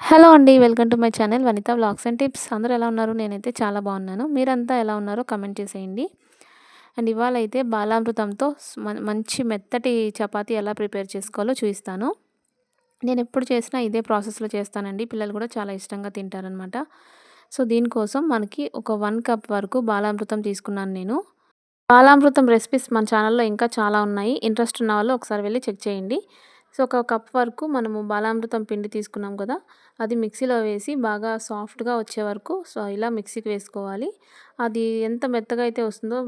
Hello అండి. Welcome to my channel Vanitha vlogs and tips. అందరూ ఎలా ఉన్నారు? నేనైతే చాలా బాగున్నాను. మీరంతా ఎలా ఉన్నారో కమెంట్ చేసేయండి. అండ్ ఇవాళైతే బాలామృతంతో మ మంచి మెత్తటి చపాతీ ఎలా ప్రిపేర్ చేసుకోవాలో చూపిస్తాను. నేను ఎప్పుడు చేసినా ఇదే ప్రాసెస్‌లో చేస్తానండి. పిల్లలు కూడా చాలా ఇష్టంగా తింటారనమాట. సో, దీనికోసం మనకి ఒక వన్ కప్ వరకు బాలామృతం తీసుకున్నాను నేను. బాలామృతం రెసిపీస్ మన ఛానల్‌లో ఇంకా చాలా ఉన్నాయి. ఇంట్రెస్ట్ ఉన్న వాళ్ళు ఒకసారి వెళ్ళి చెక్ చేయండి. సో, ఒక కప్ వరకు మనము బాలామృతం పిండి తీసుకున్నాం కదా! అది మిక్సీలో వేసి బాగా సాఫ్ట్‌గా వచ్చే వరకు సో, ఇలా మిక్సీకి వేసుకోవాలి. అది ఎంత మెత్తగా అయితే వస్తుందో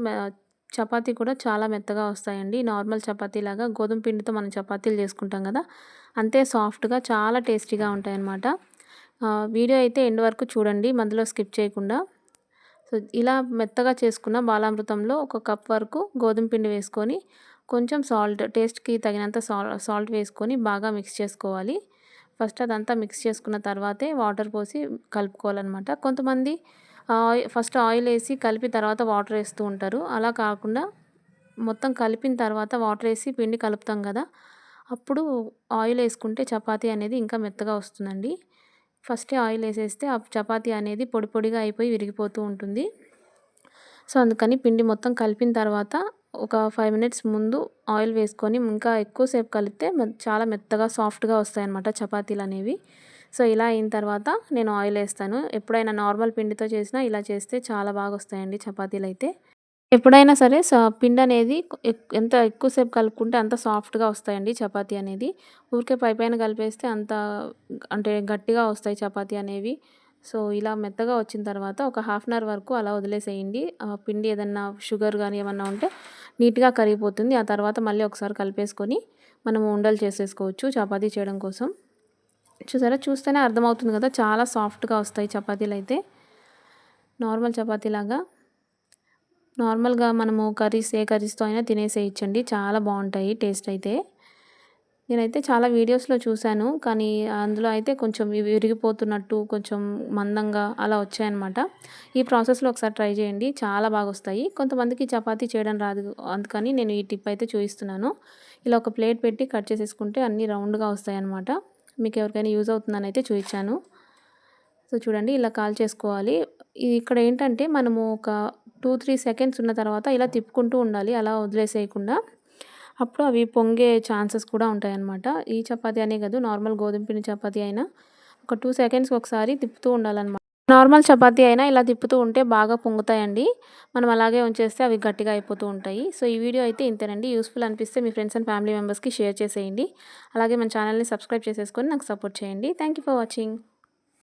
చపాతీ కూడా చాలా మెత్తగా వస్తాయండి. నార్మల్ చపాతీలాగా గోధుమ పిండితో మనం చపాతీలు చేసుకుంటాం కదా! అంతే సాఫ్ట్‌గా చాలా టేస్టీగా ఉంటాయన్నమాట. వీడియో అయితే ఎండ్ వరకు చూడండి. మధ్యలో స్కిప్ చేయకుండా. సో, ఇలా మెత్తగా చేసుకున్న బాలామృతంలో ఒక కప్ వరకు గోధుమ పిండి వేసుకొని, కొంచెం సాల్ట్ టేస్ట్‌కి తగినంత సాల్ సాల్ట్ వేసుకొని బాగా మిక్స్ చేసుకోవాలి. ఫస్ట్ అదంతా మిక్స్ చేసుకున్న తర్వాతే వాటర్ పోసి కలుపుకోవాలన్నమాట కొంతమంది ఫస్ట్ ఆయిల్ వేసి కలిపి తర్వాత వాటర్ వేస్తూ ఉంటారు. అలా కాకుండా మొత్తం కలిపిన తర్వాత వాటర్ వేసి పిండి కలుపుతాం కదా! అప్పుడు ఆయిల్ వేసుకుంటే చపాతీ అనేది ఇంకా మెత్తగా వస్తుందండి. ఫస్టే ఆయిల్ వేసేస్తే ఆ చపాతీ అనేది పొడి పొడిగా అయిపోయి విరిగిపోతూ ఉంటుంది. సో, అందుకని పిండి మొత్తం కలిపిన తర్వాత ఒక ఫైవ్ మినిట్స్ ముందు ఆయిల్ వేసుకొని ఇంకా ఎక్కువసేపు కలిపితే చాలా మెత్తగా సాఫ్ట్‌గా వస్తాయన్నమాట చపాతీలనేవి. సో, ఇలా అయిన తర్వాత నేను ఆయిల్ వేస్తాను ఎప్పుడైనా నార్మల్ పిండితో చేసినా ఇలా చేస్తే చాలా బాగా వస్తాయండి చపాతీలు అయితే ఎప్పుడైనా సరే పిండి అనేది ఎంత ఎక్కువసేపు కలుపుకుంటే అంత సాఫ్ట్‌గా వస్తాయండి చపాతీ అనేది. ఊరికే పైపైన కలిపేస్తే అంత అంటే గట్టిగా వస్తాయి చపాతీ అనేవి. సో, ఇలా మెత్తగా వచ్చిన తర్వాత ఒక హాఫ్ అన్ అవర్ వరకు అలా వదిలేసేయండి. పిండి ఏదన్నా షుగర్ కానీ ఏమన్నా ఉంటే నీట్‌గా కరిగిపోతుంది. ఆ తర్వాత మళ్ళీ ఒకసారి కలిపేసుకొని మనము ఉండలు చేసేసుకోవచ్చు చపాతీ చేయడం కోసం. చూసారా? చూస్తేనే అర్థమవుతుంది కదా! చాలా సాఫ్ట్‌గా వస్తాయి చపాతీలు అయితే నార్మల్ చపాతీలాగా. నార్మల్‌గా మనము కర్రీస్ ఏ కర్రీస్‌తో అయినా తినేసేయచ్చండి చాలా బాగుంటాయి టేస్ట్ అయితే. నేనైతే చాలా వీడియోస్‌లో చూశాను కానీ అందులో అయితే కొంచెం ఇవి విరిగిపోతున్నట్టు కొంచెం మందంగా అలా వచ్చాయన్నమాట. ఈ ప్రాసెస్‌లో ఒకసారి ట్రై చేయండి. చాలా బాగా వస్తాయి కొంతమందికి చపాతీ చేయడం రాదు. అందుకని నేను ఈ టిప్ అయితే చూపిస్తున్నాను. ఇలా ఒక ప్లేట్ పెట్టి కట్ చేసేసుకుంటే అన్నీ రౌండ్‌గా వస్తాయన్నమాట. మీకు ఎవరికైనా యూజ్ అవుతుందని అయితే చూపించాను సో, చూడండి ఇలా కాల్ చేసుకోవాలి ఇక్కడ ఏంటంటే మనము ఒక 2, 3 సెకండ్స్ ఉన్న తర్వాత ఇలా తిప్పుకుంటూ ఉండాలి. అలా వదిలేసేయకుండా. అప్పుడు అవి పొంగే ఛాన్సెస్ కూడా ఉంటాయన్నమాట. ఈ చపాతి అనే కాదు నార్మల్ గోధుమ పిండి చపాతి అయినా ఒక టూ సెకండ్స్‌కి ఒకసారి తిప్పుతూ ఉండాలన్నమాట. నార్మల్ చపాతీ అయినా ఇలా తిప్పుతూ ఉంటే బాగా పొంగుతాయండి. మనం అలాగే ఉంచేస్తే అవి గట్టిగా అయిపోతూ ఉంటాయి. సో, ఈ వీడియో అయితే ఇంతేనండి. యూస్ఫుల్ అనిపిస్తే మీ ఫ్రెండ్స్ అండ్ ఫ్యామిలీ మెంబర్స్‌కి షేర్ చేసేయండి. అలాగే మన ఛానల్‌ని సబ్స్క్రైబ్ చేసేసుకొని నాకు సపోర్ట్ చేయండి. Thank you for watching.